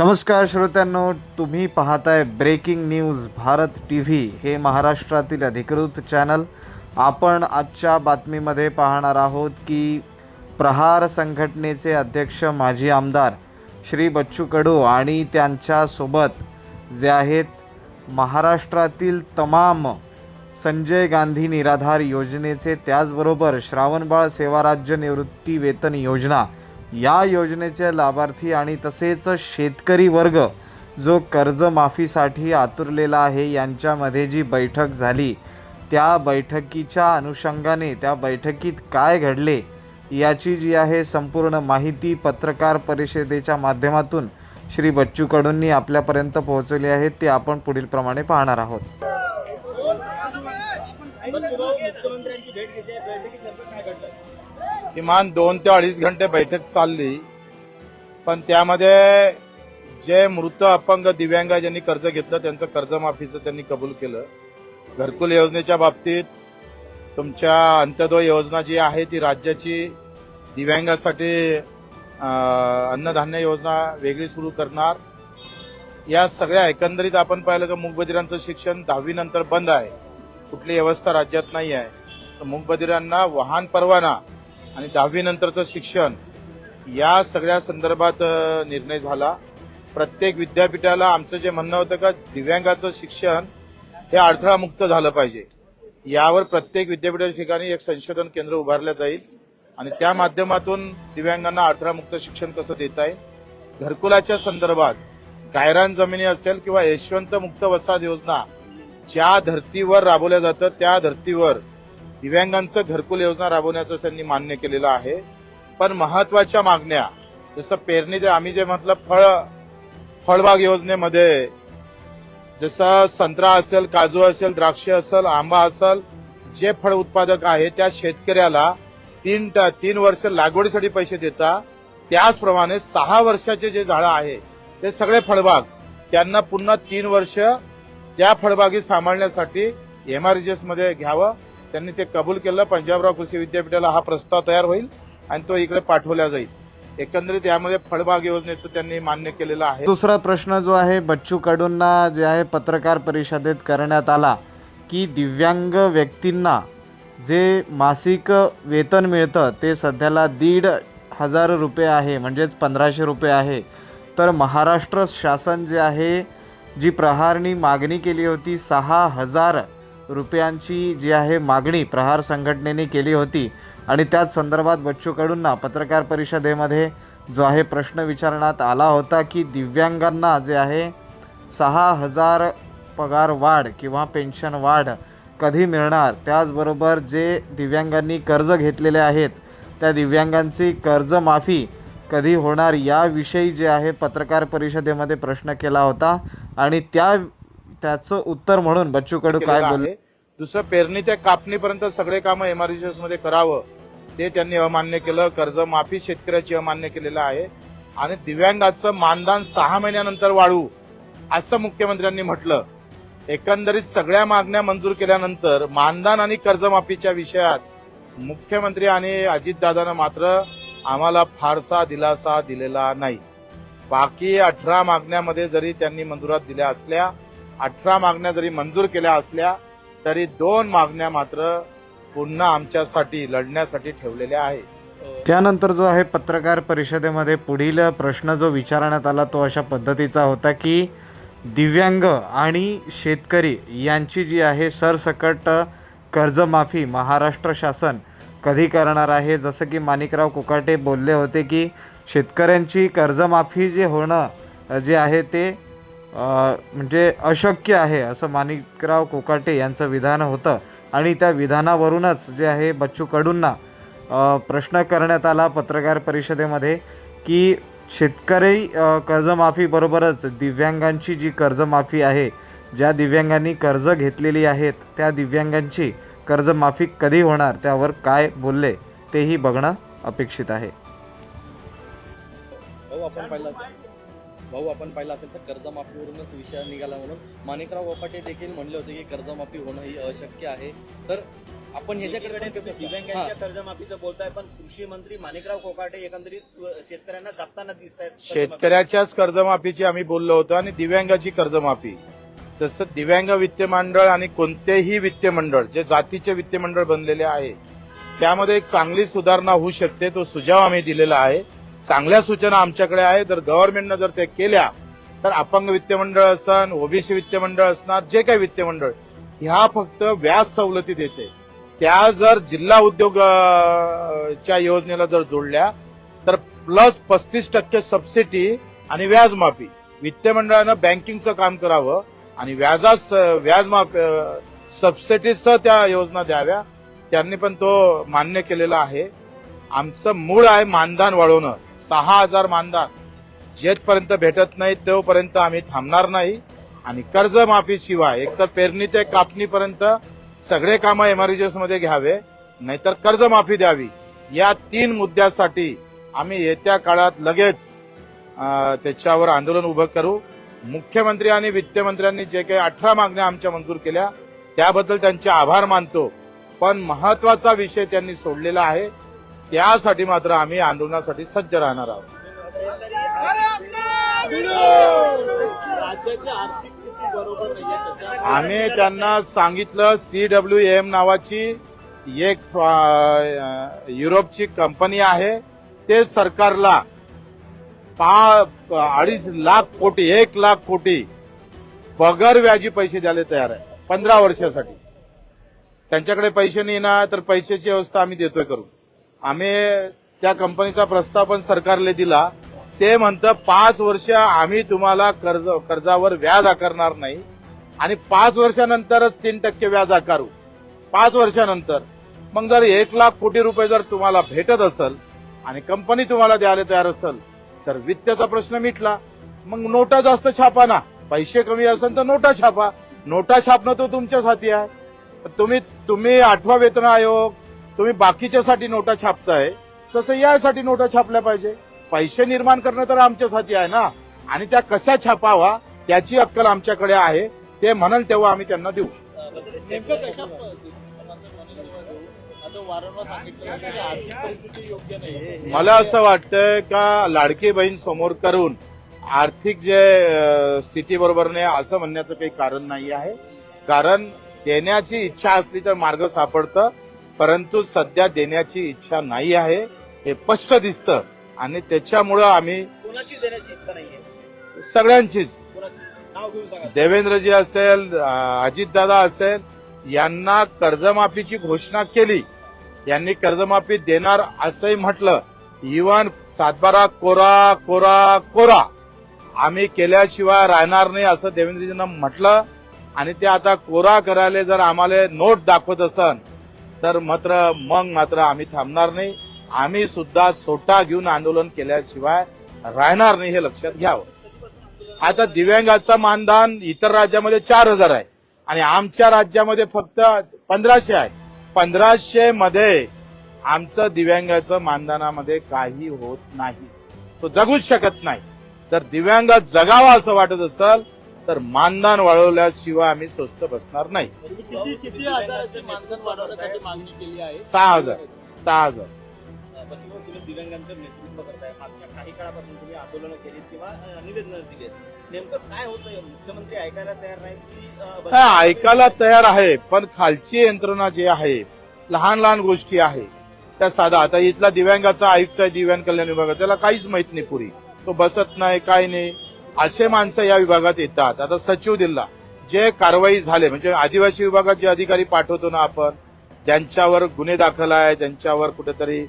नमस्कार श्रोत्यांनो तुम्ही पाहताय breaking news Bharat T V हे महाराष्ट्रातील अधिकृत चॅनल. आपण आजच्या बातमीमध्ये पाहणार आहोत की प्रहार संघटनेचे अध्यक्ष माजी आमदार श्री बच्चू कडू आणि त्यांच्यासोबत जे आहेत महाराष्ट्रातील तमाम संजय गांधी निराधार योजनेचे त्याचबरोबर श्रावणबाळ सेवा राज्य निवृत्ती वेतन योजना या योजनेचे लाभार्थी आणि तसेच शेतकरी वर्ग जो कर्जमाफीसाठी आतुरलेला आहे यांच्यामध्ये जी बैठक झाली त्या बैठकीच्या अनुषंगाने त्या बैठकीत काय घडले याची जी आहे संपूर्ण माहिती पत्रकार परिषदेच्या माध्यमातून श्री बच्चू कडूंनी आपल्यापर्यंत पोहोचवली आहे ते आपण पुढील प्रमाणे पाहणार आहोत. मुख्यमंत्र्यांची भेट घेते किमान दोन ते अडीच घंटे बैठक चालली. पण त्यामध्ये जे मृत अपंग दिव्यांग ज्यांनी कर्ज घेतलं त्यांचं कर्जमाफीचं त्यांनी कबूल केलं. घरकुल योजनेच्या बाबतीत तुमच्या अंत्योदय योजना जी आहे ती राज्याची दिव्यांगासाठी अन्नधान्य योजना वेगळी सुरू करणार. या सगळ्या एकंदरीत आपण पाहिलं का मूकबधिरांचं शिक्षण दहावी नंतर बंद आहे. कुठली व्यवस्था राज्यात नाही आहे तर मूकबधिरांना वाहन परवाना आणि दहावीनंतरचं शिक्षण या सगळ्या संदर्भात निर्णय झाला. प्रत्येक विद्यापीठाला आमचं जे म्हणणं होतं का दिव्यांगाचं शिक्षण हे अडथळामुक्त झालं पाहिजे. यावर प्रत्येक विद्यापीठाच्या ठिकाणी एक संशोधन केंद्र उभारलं जाईल आणि त्या माध्यमातून दिव्यांगांना अडथळा मुक्त शिक्षण कसं देता येईल घरकुलाच्या संदर्भात गायरान जमिनी असेल किंवा यशवंत मुक्त वसाहत योजना ज्या धर्तीवर राबवल्या जातं त्या धर्तीवर दिव्यांगांचं घरकुल योजना राबवण्याचं त्यांनी मान्य केलेलं आहे. पण महत्त्वाच्या मागण्या जसं पेरणी ते आम्ही जे म्हटलं फळ फळबाग योजनेमध्ये जसं संत्रा असेल काजू असेल द्राक्ष असेल आंबा असेल जे फळ उत्पादक आहे त्या शेतकऱ्याला तीन तीन वर्ष लागवडीसाठी पैसे देता त्याचप्रमाणे सहा वर्षाचे जे झाडं आहे ते सगळे फळबाग त्यांना पुन्हा तीन वर्ष त्या फळबागी सांभाळण्यासाठी एमआरजीएसमध्ये घ्यावं. त्यांनी ते कबूल केलं. पंजाबराव कृषी विद्यापीठाला हा प्रस्ताव तयार होईल आणि तो इकडे पाठवला जाईल. एकंदरीत यामध्ये फळबाग योजनेचं त्यांनी मान्य केलेलं आहे. दुसरा प्रश्न जो आहे बच्चू कडूंना जे आहे पत्रकार परिषदेत करण्यात आला की दिव्यांग व्यक्तींना जे मासिक वेतन मिळतं ते सध्याला दीड हजार रुपये आहे म्हणजेच पंधराशे रुपये आहे. तर महाराष्ट्र शासन जे आहे जी प्रहारनी मागणी केली होती सहा हजार रुपयांची जी आहे मागणी प्रहार संघटनेने केली होती आणि त्याच संदर्भात बच्चू कडूंना पत्रकार परिषदेमध्ये जो आहे प्रश्न विचारण्यात आला होता की दिव्यांगांना जे आहे सहा हजार पगार वाढ किंवा पेन्शन वाढ कधी मिळणार? त्याचबरोबर जे दिव्यांगांनी कर्ज घेतलेले आहेत त्या दिव्यांगांची कर्जमाफी कधी होणार याविषयी जे आहे पत्रकार परिषदेमध्ये प्रश्न केला होता आणि त्या त्याचं उत्तर म्हणून बच्चू कडू काय बोलले? आहे. दुसरं पेरणी ते कापणीपर्यंत सगळे कामं एमआरजीएसमध्ये करावं ते त्यांनी अमान्य केलं. कर्जमाफी शेतकऱ्याची अमान्य केलेलं आहे. आणि दिव्यांगाचं मानधन सहा महिन्यानंतर वाढवू असं मुख्यमंत्र्यांनी म्हटलं. एकंदरीत सगळ्या मागण्या मंजूर केल्यानंतर मानधन आणि कर्जमाफीच्या विषयात मुख्यमंत्री आणि अजितदादानं मात्र आम्हाला फारसा दिलासा दिलेला नाही. बाकी अठरा मागण्यामध्ये जरी त्यांनी मंजुरात दिल्या असल्या अठरा मागण्या जरी मंजूर केल्या असल्या तरी दोन मागण्या मात्र पुन्हा आमच्यासाठी लढण्यासाठी ठेवलेल्या आहेत. त्यानंतर जो आहे पत्रकार परिषदेमध्ये पुढील प्रश्न जो विचारण्यात आला तो अशा पद्धतीचा होता की दिव्यांग आणि शेतकरी यांची जी आहे सरसकट कर्जमाफी महाराष्ट्र शासन कधी करणार आहे? जसं की माणिकराव कुकाटे बोलले होते की शेतकऱ्यांची कर्जमाफी जे होणं जे आहे ते म्हणजे अशक्य आहे असं माणिकराव कोकाटे यांचं विधान होतं. आणि त्या विधानावरूनच जे आहे बच्चू कडूंना प्रश्न करण्यात आला पत्रकार परिषदेमध्ये की शेतकरी कर्जमाफीबरोबरच दिव्यांगांची जी कर्जमाफी आहे ज्या दिव्यांगांनी कर्ज घेतलेली आहेत त्या दिव्यांगांची कर्जमाफी कधी होणार त्यावर काय बोलले तेही बघणं अपेक्षित आहे. भाऊ आपण पाहिलं असेल तर कर्जमाफीवरूनच विषय निघाला म्हणून. माणिकराव कोकाटे देखील म्हणले होते की कर्जमाफी होणं ही अशक्य आहे. तर आपण ह्याच्याकडे दिव्यांगांच्या कर्जमाफीचं बोलताय पण कृषी मंत्री माणिकराव कोकाटे एकंदरीत शेतकऱ्यांना दाबताना दिसत आहेत शेतकऱ्याच्याच कर्जमाफीची आम्ही बोललो होतो आणि दिव्यांगाची कर्जमाफी. जसं दिव्यांग वित्त मंडळ आणि कोणतेही वित्त मंडळ जे जातीचे वित्त मंडळ बनलेले आहे त्यामध्ये एक चांगली सुधारणा होऊ शकते तो सुझाव आम्ही दिलेला आहे. चांगल्या सूचना आमच्याकडे आहे. जर गव्हर्नमेंटनं जर त्या केल्या तर अपंग वित्त मंडळ असन ओबीसी वित्त मंडळ असणार जे काही वित्त मंडळ ह्या फक्त व्याज सवलती देते. त्या जर जिल्हा उद्योगाच्या योजनेला जर जोडल्या तर प्लस पस्तीस टक्के सबसिडी आणि व्याजमाफी. वित्त मंडळानं बँकिंगचं काम करावं आणि व्याजास व्याज माफ सबसिडीसह त्या योजना द्याव्या. त्यांनी पण तो मान्य केलेला आहे. आमचं मूळ आहे मानधन वाढवणं. सहा हजार मानदार जेथपर्यंत भेटत नाही तोपर्यंत आम्ही थांबणार नाही. आणि कर्जमाफीशिवाय एकतर पेरणी ते कापणीपर्यंत सगळे कामं एमआरजीएसमध्ये घ्यावे नाहीतर कर्जमाफी द्यावी. या तीन मुद्द्यासाठी आम्ही येत्या काळात लगेच त्याच्यावर आंदोलन उभं करू. मुख्यमंत्री आणि वित्तमंत्र्यांनी जे काही अठरा मागण्या आमच्या मंजूर केल्या त्याबद्दल त्यांचे आभार मानतो. पण महत्त्वाचा विषय त्यांनी सोडलेला आहे. त्यासाठी मात्र आम्ही आंदोलनासाठी सज्ज राहणार आहोत. आम्ही त्यांना सांगितलं सीडब्ल्यू एम नावाची एक युरोपची कंपनी आहे. ते सरकारला पा अडीच लाख कोटी एक लाख कोटी पगार व्याजी पैसे द्यायला तयार आहे पंधरा वर्षासाठी. त्यांच्याकडे पैसे नाही ना तर पैशाची व्यवस्था आम्ही देतोय करू आम्ही त्या कंपनीचा प्रस्ताव पण सरकारला दिला. ते म्हणतं पाच वर्ष आम्ही तुम्हाला कर्ज कर्जावर व्याज आकारणार नाही. आणि पाच वर्षानंतरच तीन टक्के व्याज आकारू. पाच वर्षानंतर. मग जर एक लाख कोटी रुपये जर तुम्हाला भेटत असेल आणि कंपनी तुम्हाला द्यायला तयार असेल तर वित्ताचा प्रश्न मिटला. मग नोटा जास्त छापा ना. पैसे कमी असेल तर नोटा छापा. नोटा छापणं तो तुमच्याच हाती आहे. तुम्ही तुम्ही आठवा वेतन आयोग तुम्ही बाकीच्यासाठी नोटा छापताय तसं यासाठी नोटा छापल्या पाहिजे. पैसे निर्माण करणं तर आमच्याच हाती आहे ना. आणि त्या कशा छापावा त्याची अक्कल आमच्याकडे आहे. ते म्हणाल तेव्हा आम्ही त्यांना देऊ. मला असं वाटतं का लाडकी बहीण समोर करून आर्थिक जे स्थिती बरोबर नाही असं म्हणण्याचं काही कारण नाही आहे. कारण देण्याची इच्छा असली तर मार्ग सापडतं. परंतु सध्या देण्याची इच्छा नाही आहे हे स्पष्ट दिसतं. आणि त्याच्यामुळं आम्ही सगळ्यांचीच. देवेंद्रजी असेल अजितदादा असेल यांना कर्जमाफीची घोषणा केली. यांनी कर्जमाफी देणार असंही म्हटलं. इवन सातबारा कोरा कोरा कोरा. आम्ही केल्याशिवाय राहणार नाही असं देवेंद्रजींना म्हटलं. आणि ते आता कोरा करायला जर आम्हाला नोट दाखवत असन तर मात्र मग मात्र आम्ही थांबणार नाही. आम्ही सुद्धा सोटा घेऊन आंदोलन केल्याशिवाय राहणार नाही हे लक्षात घ्यावं. आता दिव्यांगाचं मानधन इतर राज्यामध्ये चार हजार आहे आणि आमच्या राज्यामध्ये फक्त पंधराशे आहे. पंधराशे मध्ये आमचं दिव्यांगाचं मानधनामध्ये काही होत नाही. तो जगूच शकत नाही. तर दिव्यांग जगावा असं वाटत असेल तर मानधन वाढवल्याशिवाय आम्ही स्वस्त बसणार नाही. किती किती हजाराचे मानधन वाढवण्यासाठी मागणी केली आहे? सहा हजार. सहा हजार. पण किंवा तुम्ही दिव्यांगांचं नेतृत्व करताय. मागच्या काही काळापासून तुम्ही आंदोलनं केली किंवा अं, निवेदनं दिली नेमकं काय होतं मुख्यमंत्री ऐकायला तयार नाही की अं, हा ऐकायला तयार आहे पण खालची यंत्रणा जी आहे लहान लहान गोष्टी आहे त्या साधा आता इथला दिव्यांगाचा आयुक्त आहे दिव्यांग कल्याण विभागात त्याला काहीच माहीत नाही पुरी. तो बसत नाही काय नाही. असे माणसं या विभागात येतात. आता सचिव दिला जे कारवाई झाले म्हणजे आदिवासी विभागात जे अधिकारी पाठवतो ना आपण ज्यांच्यावर गुन्हे दाखल आहे ज्यांच्यावर कुठेतरी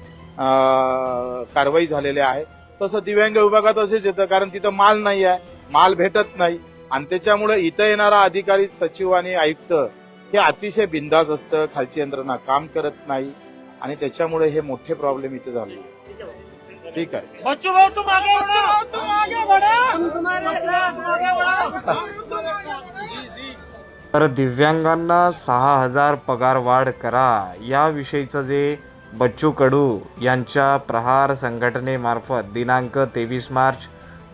कारवाई झालेली आहे तसं दिव्यांग विभागात असेच येतं कारण तिथं माल नाही आहे माल भेटत नाही. आणि त्याच्यामुळे इथं येणारा अधिकारी सचिव आणि आयुक्त हे अतिशय बिंदास असतं खालची यंत्रणा काम करत नाही. आणि त्याच्यामुळे हे मोठे प्रॉब्लेम इथे झाले ठीक आहे. बच्चू भाऊ तुम आगे बढ़ो तुम आगे बढ़ो हम तुम्हारे साथ आगे बढ़ो तर दिव्यांगांना सहा हजार पगार वाढ करा. याविषयीचं जे बच्चू कडू यांच्या प्रहार संघटनेमार्फत दिनांक तेवीस मार्च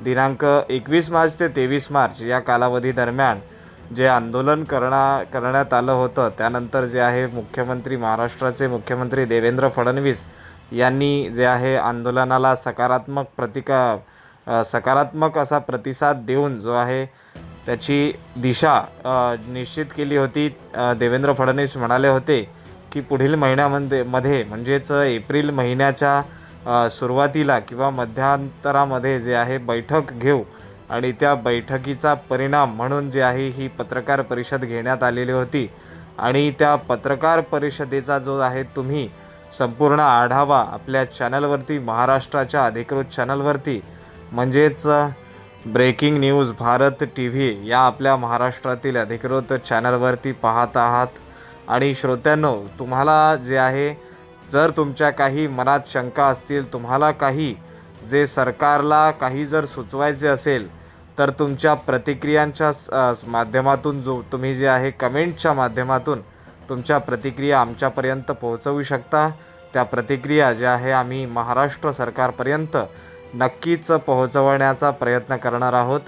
दिनांक एकवीस मार्च ते तेवीस मार्च या कालावधी दरम्यान जे आंदोलन करणा करण्यात आलं होतं त्यानंतर जे आहे मुख्यमंत्री महाराष्ट्राचे मुख्यमंत्री देवेंद्र फडणवीस यांनी जे आहे आंदोलनाला सकारात्मक प्रतिका सकारात्मक असा प्रतिसाद देऊन जो आहे त्याची दिशा निश्चित केली होती. देवेंद्र फडणवीस म्हणाले होते की पुढील महिन्यामध्ये मध्ये म्हणजेच एप्रिल महिन्याच्या सुरुवातीला किंवा मध्यांतरामध्ये जे आहे बैठक घेऊ आणि त्या बैठकीचा परिणाम म्हणून जे आहे ही पत्रकार परिषद घेण्यात आलेली होती. आणि त्या पत्रकार परिषदेचा जो आहे तुम्ही संपूर्ण आढावा आपल्या चॅनलवरती महाराष्ट्राच्या अधिकृत चॅनलवरती. म्हणजेच breaking news Bharat T V या आपल्या महाराष्ट्रातील अधिकृत चॅनलवरती पाहत आहात. आणि श्रोत्यांनो तुम्हाला जे आहे जर तुमच्या काही मनात शंका असतील तुम्हाला काही जे सरकारला काही जर सुचवायचे असेल तर तुमच्या प्रतिक्रियांच्या माध्यमातून जो तुम्ही जे आहे कमेंटच्या माध्यमातून तुमच्या प्रतिक्रिया आमच्यापर्यंत पोहोचवू शकता. त्या प्रतिक्रिया ज्या आहे आम्ही महाराष्ट्र सरकारपर्यंत नक्कीच पोहोचवण्याचा प्रयत्न करणार आहोत.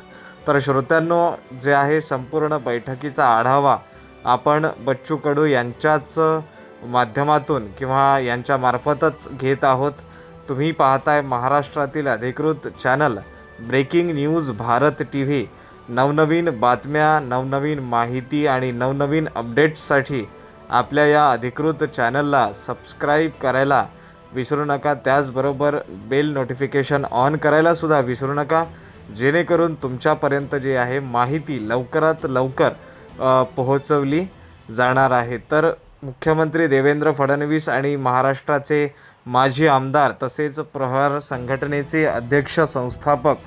तर श्रोत्यांनो जे आहे संपूर्ण बैठकीचा आढावा आपण बच्चू कडू यांच्याच माध्यमातून किंवा यांच्यामार्फतच घेत आहोत. तुम्ही पाहताय महाराष्ट्रातील अधिकृत channel breaking news Bharat T V नवनवीन बातम्या नवनवीन माहिती आणि नवनवीन अपडेट्ससाठी आपल्या या अधिकृत चॅनलला सबस्क्राईब करायला विसरू नका. त्याचबरोबर बेल नोटिफिकेशन ऑन करायला सुद्धा विसरू नका. जेणेकरून तुमच्यापर्यंत जे आहे माहिती लवकरात लवकर पोहोचवली जाणार आहे. तर मुख्यमंत्री देवेंद्र फडणवीस आणि महाराष्ट्राचे माजी आमदार तसेच प्रहार संघटनेचे अध्यक्ष संस्थापक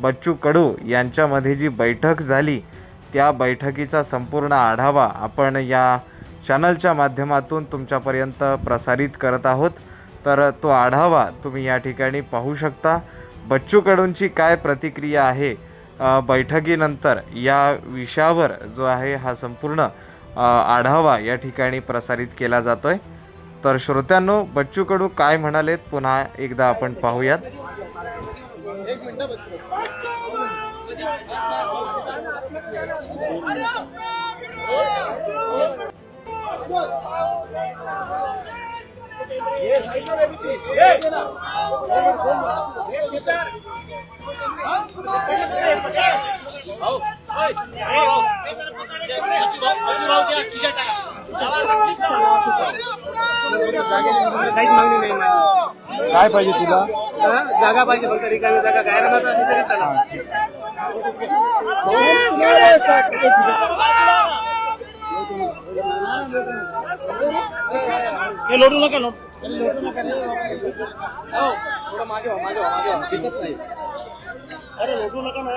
बच्चू कडू यांच्यामध्ये जी बैठक झाली त्या बैठकीचा संपूर्ण आढावा आपण या चॅनलच्या माध्यमातून तुमच्यापर्यंत प्रसारित करत आहोत. तर तो आढावा तुम्ही या ठिकाणी पाहू शकता. बच्चू कडूंची काय प्रतिक्रिया आहे? बैठकीनंतर या विषयावर जो आहे हा संपूर्ण आढावा या ठिकाणी प्रसारित केला जातो आहे तर श्रोत्यांनो बच्चू कडू काय म्हणालेत? पुन्हा एकदा आपण पाहूयात. एक काहीच मागणी नाही माझी काय पाहिजे तुला? हा? जागा पाहिजे फक्त रिकामी जागा. गायरानात असली तरी चालेल. हे लोटू नका लोट. थोडं मागे मागे. दिसत नाही. अरे लोटू नका ना.